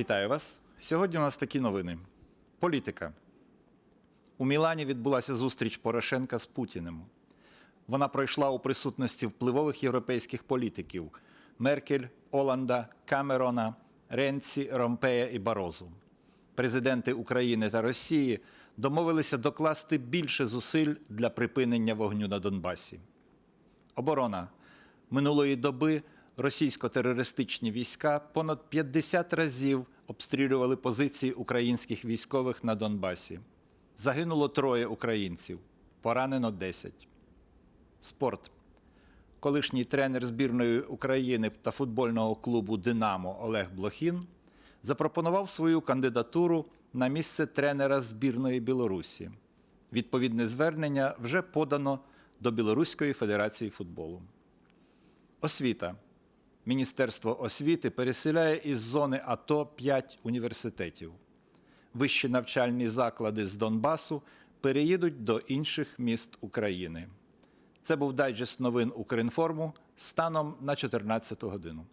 Вітаю вас. Сьогодні у нас такі новини. Політика. У Мілані відбулася зустріч Порошенка з Путіним. Вона пройшла у присутності впливових європейських політиків Меркель, Оланда, Камерона, Ренці, Ромпея і Барозу. Президенти України та Росії домовилися докласти більше зусиль для припинення вогню на Донбасі. Оборона. Минулої доби російсько-терористичні війська понад 50 разів обстрілювали позиції українських військових на Донбасі. Загинуло троє українців, поранено 10. Спорт. Колишній тренер збірної України та футбольного клубу Динамо Олег Блохін запропонував свою кандидатуру на місце тренера збірної Білорусі. Відповідне звернення вже подано до Білоруської Федерації футболу. Освіта. Міністерство освіти переселяє із зони АТО 5 університетів. Вищі навчальні заклади з Донбасу переїдуть до інших міст України. Це був дайджест новин Укрінформу станом на 14 годину.